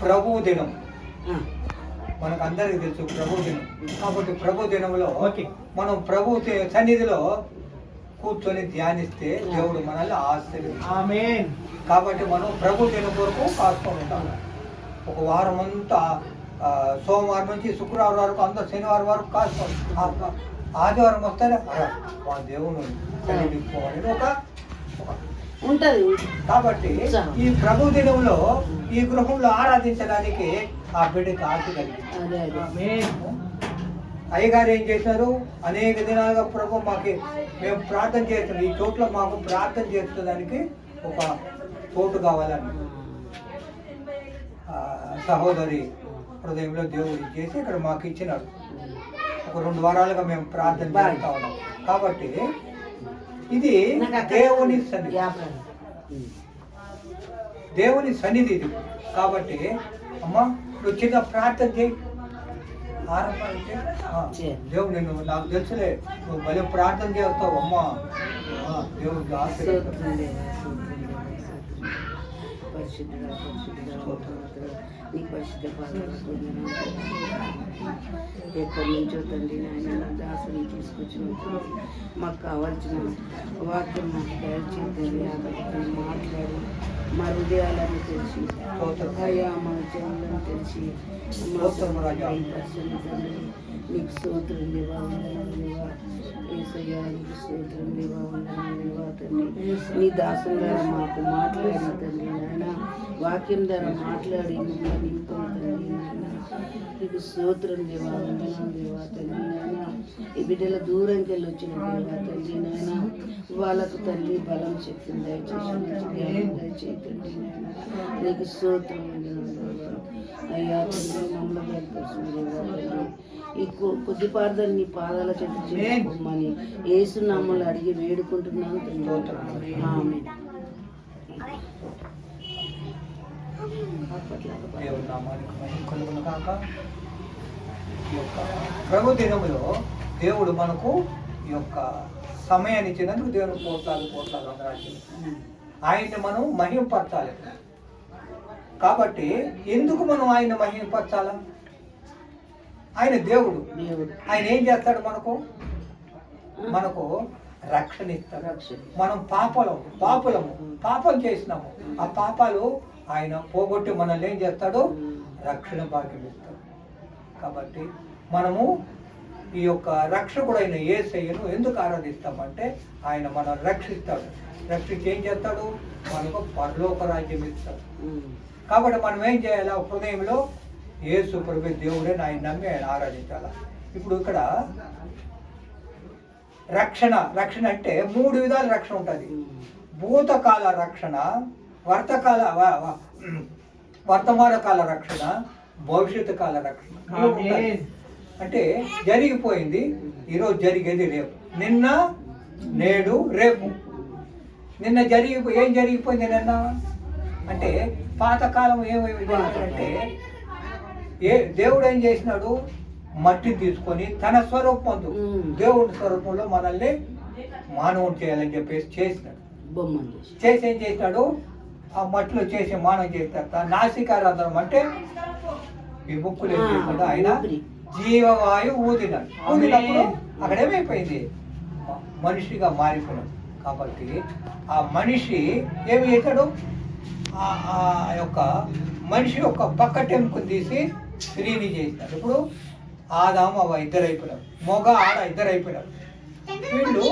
ప్రభు దినం మనకు అందరికీ తెలుసు ప్రభు దినం కాబట్టి ప్రభు దినంలో ఓకే. మనం ప్రభు సన్నిధిలో కూర్చొని ధ్యానిస్తే దేవుడు మనల్ని ఆశ్చర్యం కాబట్టి మనం ప్రభు దినం కొరకు కాసుకొని ఉంటాం. ఒక వారం అంతా సోమవారం నుంచి శుక్రవారం వరకు అంతా శనివారం వరకు కాసుకోండి ఆ- ఆదివారం వస్తేనే "అరే, మా దేవుని సన్నిధికి పోవాలి." ఒక ఒక ఉంటది. కాబట్టి. ఈ ప్రభు దినంలో ఈ గృహంలో ఆరాధించడానికి ఆ బిడ్డకి ఆశ కలిగింది. ఆమేన్ అయ్యగారు ఏం చేశారు? అనేక దినాలుగా ప్రభు మాకు మేము ప్రార్థన చేస్తున్నాం. ఈ చోట్ల మాకు ప్రార్థన చేసేదానికి ఒక చోటు కావాలని సహోదరి హృదయంలో దేవుడు చేసి ఇక్కడ మాకు ఇచ్చినాడు. ఒక రెండు వారాలుగా మేము ప్రార్థన చేస్తా ఉన్నాం. కాబట్టి ఇది దేవుని సన్నిధి దేవుని సన్నిధి ఇది కాబట్టి అమ్మా నువ్వు ప్రార్థన చేయి. దేవుడు నిన్ను నాకు తెలుసులే నువ్వు భలే ప్రార్థన చేస్తావు అమ్మా ఆ, దేవుడికి ఆశీర్వదిస్తాడు. స్తోత్రం దేవా, స్తోత్రం దేవా, స్తోత్రం. పరిశుద్ధుడా, పరిశుద్ధుడా, స్తోత్రం. నీ పరిశుద్ధ పాదాలకు వందనాలు. ఎక్కడి నుంచో తండ్రి నాయన నా దాసుని తీసుకొచ్చిన మాకు కావాల్సిన వాక్యం మాకు దయచేతండి ఆకలితో మాట్లాడి మా హృదయాలను తెలిసి అయ్యా మా జనులను తెలిసి మా స్తోత్రం నీకు స్తోత్రం దేవా వందనాలు దేవా ఏసయ్యా నీకు స్తోత్రం దేవా తండ్రి నీ దాసుల ద్వారా మాకు మాట్లాడిన తండ్రి నాయన వాక్యం ద్వారా మాట్లాడి మమ్మల్ని నింపుని తండ్రి నాయన నీకు స్తోత్రం దేవా వందనాలు దేవా తండ్రి నాయన ఈ బిడ్డల దూరంకి వెళ్ళి వచ్చిన దేవా తండ్రి నాయన వాళ్ళకు తల్లి బలం శక్తిని దయచేసి దయచేయి తండ్రి నాయన నీకు స్తోత్రం అయ్యా మమ్మల్ని బయటపరుచుని ఈ కొ- కొద్ది పార్థం నీ పాదాల చెట్టు చేసుకోమని ఏసు నామలు అడిగి వేడుకుంటున్నాను తండ్రి ఆమె ప్రభు దినములో దేవుడు మనకు ఈ యొక్క సమయాన్ని ఇచ్చినందుకు దేవుడు కోట్లాలు కోట్లాలు అందరాజ్యం ఆయన్ని మనం మహిమపరచాలి. కాబట్టి ఎందుకు మనం ఆయన మహిమపరచాల? ఆయన దేవుడు. ఆయన ఏం చేస్తాడు మనకు? మనకు రక్షణ ఇస్తాడు. మనం పాపలము. పాపులము పాపం చేసినాము. ఆ పాపాలు ఆయన పోగొట్టి మనల్ని ఏం చేస్తాడు? రక్షణ భాగ్యం ఇస్తాడు. కాబట్టి మనము ఈ యొక్క రక్షకుడైన ఏసయ్యను ఎందుకు ఆరాధిస్తామంటే ఆయన మనం రక్షిస్తాడు. రక్షించి ఏం చేస్తాడు? మనకు పరలోక రాజ్యం ఇస్తాడు. కాబట్టి మనం ఏం చేయాలి? ఆ హృదయంలో యేసు ప్రభు దేవుడే ఆయన నమ్మి ఆయన ఆరాధించాలి? ఇప్పుడు ఇక్కడ రక్షణ రక్షణ అంటే మూడు విధాల రక్షణ ఉంటుంది. భూతకాల రక్షణ వర్తకాల వర్తమాన కాల రక్షణ భవిష్యత్తు కాల రక్షణ. అంటే జరిగిపోయింది ఈరోజు జరిగేది రేపు. నిన్న నేడు రేపు. నిన్న జరిగి ఏం జరిగిపోయింది నిన్న? అంటే పాతకాలం ఏమైంది అంటే ఏ దేవుడు ఏం చేసినాడు? మట్టిని తీసుకొని తన స్వరూపంతో మ్మ్. దేవుడి స్వరూపంలో మనల్ని మానవుని చేయాలని చెప్పేసి చేసినాడు. చేసి. ఏం చేసినాడు? ఆ మట్టిలో చేసి మానవం చేస్తారు నాసికారంధ్రం అంటే ఈ ముక్కులు ఏం చేసినాడు ఆయన. జీవవాయు ఊదినాడు. ఊదినప్పుడు. అక్కడ ఏమైపోయింది? మనిషిగా మారిపోయినాడు. కాబట్టి ఆ మనిషి ఏమి చేశాడు? ఆ యొక్క మనిషి యొక్క పక్క టెంపుని తీసి స్త్రీని చేసినాడు ఇప్పుడు ఆదాము అవ ఇద్దరు అయిపోయారు మొగ ఆడ ఇద్దరు అయిపోయారు వీళ్ళు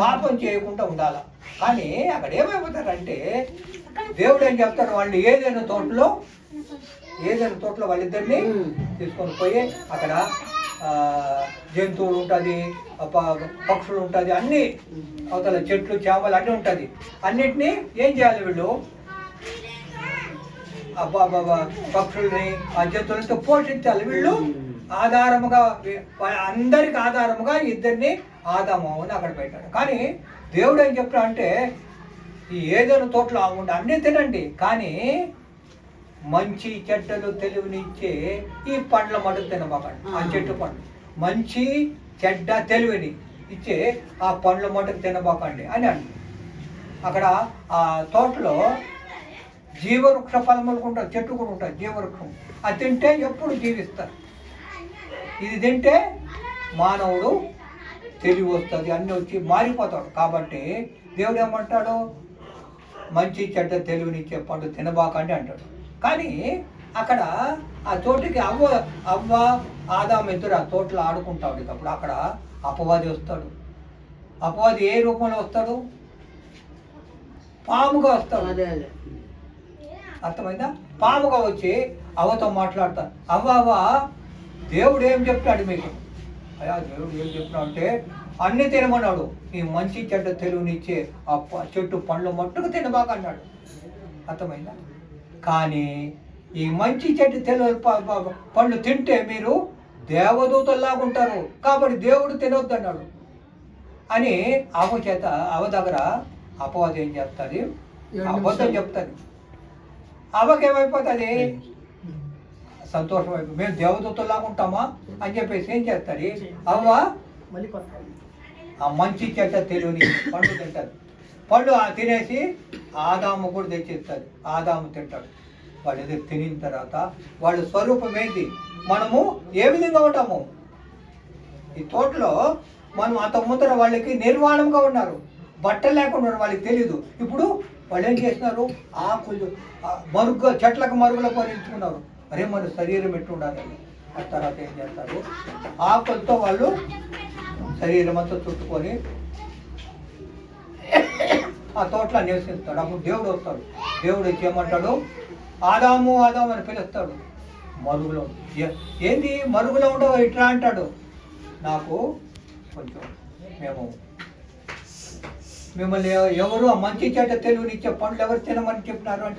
పాపం చేయకుండా ఉండాలి. కానీ అక్కడ ఏమైపోతారంటే దేవుడు ఏం చెప్తాడు? వాళ్ళు ఏదైనా తోటలో ఏదైనా తోటలో వాళ్ళిద్దరిని తీసుకొని పోయి అక్కడ జంతువులు ఉంటుంది పక్షులు ఉంటుంది అన్ని అవతల చెట్లు చేపలు అన్నీ ఉంటుంది. అన్నిటినీ ఏం చేయాలి వీళ్ళు? పక్షుల్ని ఆ జంతువులతో పోషించాలి. వీళ్ళు ఆధారముగా అందరికి ఆధారముగా ఇద్దరిని ఆదాము అక్కడ పెట్టాడు. కానీ దేవుడు ఏం చెప్తా అంటే ఈ ఏదైనా తోటలో ఉండి అన్నీ తినండి. కానీ మంచి చెడ్డలు తెలివినిచ్చే ఈ పండ్ల మడుగు తినమాకండి ఆ చెట్టు పండు మంచి చెడ్డ తెలివిని ఇచ్చే ఆ పండ్ల మటుకు తినబాకండి అని అండి అక్కడ ఆ తోటలో జీవవృక్ష ఫలములు ఉంటుంది చెట్టు కూడా ఉంటుంది జీవవృక్షం. అది తింటే ఎప్పుడు జీవిస్తారు. ఇది తింటే మానవుడు తెలివి వస్తుంది అన్నీ వచ్చి మారిపోతాడు. కాబట్టి దేవుడు ఏమంటాడు? మంచి చెడ్డ తెలివినిచ్చే పండు తినబాకండి అంటాడు. కానీ అక్కడ ఆ తోటికి అవ్వ అవ్వ ఆదాం ఇద్దరు ఆ తోటలో ఆడుకుంటా ఉండేటప్పుడు అక్కడ అపవాది వస్తాడు. అపవాది ఏ రూపంలో వస్తాడు? పాముగా వస్తాడు. అదే అదే. అర్థమైందా? పాముగా వచ్చి అవ్వతో మాట్లాడతాను అవ్వ అవ్వ దేవుడు ఏం చెప్తాడు మీకు? అయ్యా దేవుడు ఏం చెప్తున్నాడు అంటే అన్ని తినమన్నాడు. ఈ మంచి చెడ్డ తెలుగునిచ్చే ఆ చెట్టు పండ్లు మట్టుకు తినబాక అన్నాడు అర్థమైందా? కానీ ఈ మంచి చెట్టు తెలుగు ప- పండ్లు తింటే మీరు దేవదూతల్లాగా ఉంటారు కాబట్టి దేవుడు తినొద్దు అన్నాడు అని అవ చేత అవ దగ్గర అపవాదం ఏం చెప్తుంది? అబద్ధం చెప్తుంది. అవకేమైపోతుంది? సంతోషం అయిపోయి మేము దేవదూతలాగా ఉంటామా? అని చెప్పేసి ఏం చేస్తుంది? అవ్వ? ఆ మంచి చెడ్డ తెలియని పండు తింటారు పండు ఆ తినేసి ఆదాము కూడా తెచ్చిస్తుంది. ఆదాము తింటాడు. వాడు ఏదో తినిన తర్వాత వాళ్ళ స్వరూపం ఏంటి? మనము ఏ విధంగా ఉంటాము? ఈ తోటలో మనం అంత ముందర వాళ్ళకి నిర్వాణంగా ఉన్నారు. బట్టలు లేకుండా వాళ్ళకి తెలియదు ఇప్పుడు వాళ్ళు ఏం చేస్తున్నారు? ఆకులు ఆ మరుగ్గా చెట్లకు మరుగులో పరిచుకున్నారు అరే మన శరీరం ఎట్టు ఉండాలి ఆ తర్వాత ఏం చేస్తారు? ఆకులతో వాళ్ళు శరీరం అంతా చుట్టుకొని ఆ తోటలో నివసిస్తాడు అప్పుడు దేవుడు వస్తాడు. దేవుడు వచ్చి ఏమంటాడు? ఆదాము ఆదాము అని పిలుస్తాడు. మరుగులో ఏంది? మరుగులో ఉండవు ఇట్లా అంటాడు. నాకు కొంచెం మేము మిమ్మల్ని ఎవరు మంచి చెడ్డ తెలివినిచ్చే పండ్లు ఎవరు తినమని చెప్పినారు అంటే